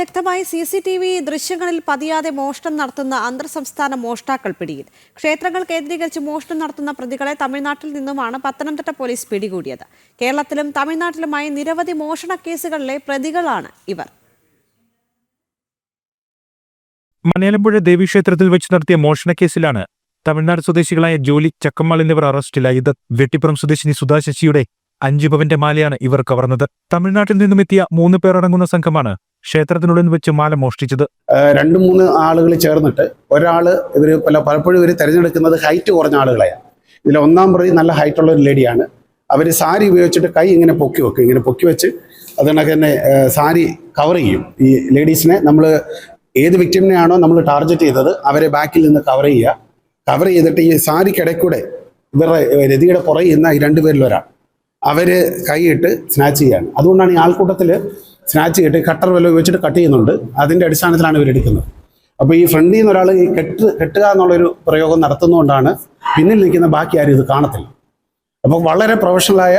വ്യക്തമായി C C T V ദൃശ്യങ്ങളിൽ പതിയാതെ മോഷണം നടത്തുന്ന അന്തർ സംസ്ഥാന മോഷ്ടാക്കൾ പിടിയിൽ. ക്ഷേത്രങ്ങൾ കേന്ദ്രീകരിച്ച് മോഷണം നടത്തുന്ന പ്രതികളെ തമിഴ്നാട്ടിൽ നിന്നുമാണ് പത്തനംതിട്ട പോലീസ് പിടികൂടിയത്. കേരളത്തിലും തമിഴ്നാട്ടിലുമായി നിരവധി മോഷണ കേസുകളിലെ പ്രതികളാണ് ഇവർ. മലയാലമ്പുഴ ദേവീക്ഷേത്രത്തിൽ വെച്ച് നടത്തിയ മോഷണ കേസിലാണ് തമിഴ്നാട് സ്വദേശികളായ ജോലി ചക്കമ്മാൾ എന്നിവർ അറസ്റ്റിലായത്. വെട്ടിപ്പുറം സ്വദേശിനി സുധാ ശശിയുടെ അഞ്ചു പവന്റെ മാലയാണ് ഇവർ കവർന്നത്. തമിഴ്നാട്ടിൽ നിന്നും എത്തിയ മൂന്ന് പേർ അടങ്ങുന്ന സംഘമാണ് ക്ഷേത്രത്തിനുള്ളിൽ വെച്ച് മാല മോഷ്ടിച്ചത്? രണ്ട് മൂന്ന് ആളുകൾ ചേർന്നിട്ട് ഒരാൾ ഇവർ പല പലപ്പോഴും ഇവർ തിരഞ്ഞെടുക്കുന്നത് ഹൈറ്റ് കുറഞ്ഞ ആളുകളെയാണ്. ഇതിൽ ഒന്നാം പ്രതി നല്ല ഹൈറ്റുള്ള ഒരു ലേഡിയാണ്. അവർ സാരി ഉപയോഗിച്ചിട്ട് കൈ ഇങ്ങനെ പൊക്കി വെക്കും. ഇങ്ങനെ പൊക്കി വെച്ച് അതുകൊണ്ടൊക്കെ തന്നെ സാരി കവർ ചെയ്യും. ഈ ലേഡീസിനെ നമ്മൾ ഏത് വിക്ടിമിനെയാണോ നമ്മൾ ടാർഗറ്റ് ചെയ്തത് അവരെ ബാക്കിൽ നിന്ന് കവർ ചെയ്യുക. കവർ ചെയ്തിട്ട് ഈ സാരിക്കിടയ്ക്കൂടെ ഇവരുടെ രതിയുടെ പുറകിൽ നിന്ന് ഈ രണ്ടുപേരിൽ ഒരാൾ അവർ കൈയിട്ട് സ്നാച്ച് ചെയ്യാണ്. അതുകൊണ്ടാണ് ഈ ആൾക്കൂട്ടത്തിൽ സ്നാച്ച് കെട്ടി കട്ടർ വല്ലതും ഉപയോഗിച്ചിട്ട് കട്ട് ചെയ്യുന്നുണ്ട്. അതിന്റെ അടിസ്ഥാനത്തിലാണ് ഇവർ എടുക്കുന്നത്. അപ്പോൾ ഈ ഫ്രണ്ടിൽ നിന്ന് ഒരാൾ ഈ കെട്ട് കെട്ടുക എന്നുള്ളൊരു പ്രയോഗം നടത്തുന്നതുകൊണ്ടാണ് പിന്നിൽ നിൽക്കുന്ന ബാക്കി ആരും ഇത് കാണത്തില്ല. അപ്പോൾ വളരെ പ്രൊഫഷണലായ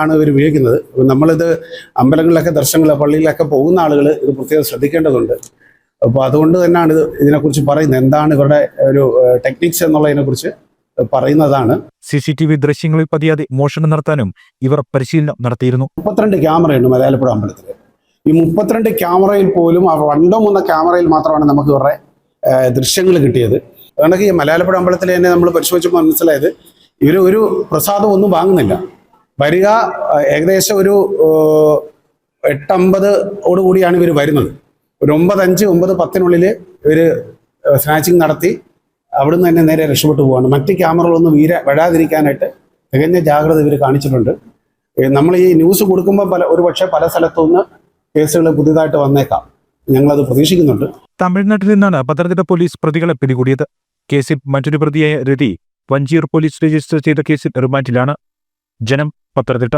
ആണ് ഇവർ ഉപയോഗിക്കുന്നത്. നമ്മളിത് അമ്പലങ്ങളിലൊക്കെ ദർശനങ്ങൾ പള്ളിയിലൊക്കെ പോകുന്ന ആളുകൾ ഇത് പ്രത്യേകം ശ്രദ്ധിക്കേണ്ടതുണ്ട്. അപ്പോൾ അതുകൊണ്ട് തന്നെയാണ് ഇത് ഇതിനെക്കുറിച്ച് പറയുന്നത്. എന്താണ് ഇവരുടെ ഒരു ടെക്നിക്സ് എന്നുള്ളതിനെക്കുറിച്ച് പറയുന്നതാണ്. സി സി ടി വി ദൃശ്യങ്ങളിൽ പതിയാതെ മോഷണം നടത്താനും ഇവർ പരിശീലനം നടത്തിയിരുന്നു. മുപ്പത്തിരണ്ട് ക്യാമറയുണ്ട് മലയാളപ്പുഴ അമ്പലത്തിൽ ഈ മുപ്പത്തിരണ്ട് ക്യാമറയിൽ പോലും ആ രണ്ടോ മൂന്നോ ക്യാമറയിൽ മാത്രമാണ് നമുക്ക് ഇവരുടെ ദൃശ്യങ്ങൾ കിട്ടിയത്. അതുകൊണ്ടൊക്കെ ഈ മലയാളപ്പുഴ അമ്പലത്തിൽ തന്നെ നമ്മൾ പരിശോധിച്ചപ്പോൾ മനസ്സിലായത് ഇവർ ഒരു പ്രസാദം ഒന്നും വാങ്ങുന്നില്ല. വരിക ഏകദേശം ഒരു എട്ടമ്പത് കൂടിയാണ് ഇവർ വരുന്നത്. ഒരു ഒമ്പത് അഞ്ച് ഒമ്പത് പത്തിനുള്ളിൽ ഇവർ സ്നാച്ചിങ് നടത്തി അവിടുന്ന് തന്നെ നേരെ രക്ഷപ്പെട്ടു പോവാണ്. മറ്റ് ക്യാമറകളൊന്നും വീര വരാതിരിക്കാനായിട്ട് തികഞ്ഞ ജാഗ്രത ഇവർ കാണിച്ചിട്ടുണ്ട്. നമ്മൾ ഈ ന്യൂസ് കൊടുക്കുമ്പോൾ പല ഒരുപക്ഷെ പല സ്ഥലത്തുനിന്ന് കേസുകൾ പുതിയതായിട്ട് വന്നേക്കാം. ഞങ്ങളത് പ്രതീക്ഷിക്കുന്നുണ്ട്. തമിഴ്നാട്ടിൽ നിന്നാണ് പത്തനംതിട്ട പോലീസ് പ്രതികളെ പിടികൂടിയത്. കേസിൽ മറ്റൊരു പ്രതിയായ രതി വഞ്ചിയൂർ പോലീസ് രജിസ്റ്റർ ചെയ്ത കേസിൽ റിമാൻഡിലാണ്. ജനം പത്തനംതിട്ട.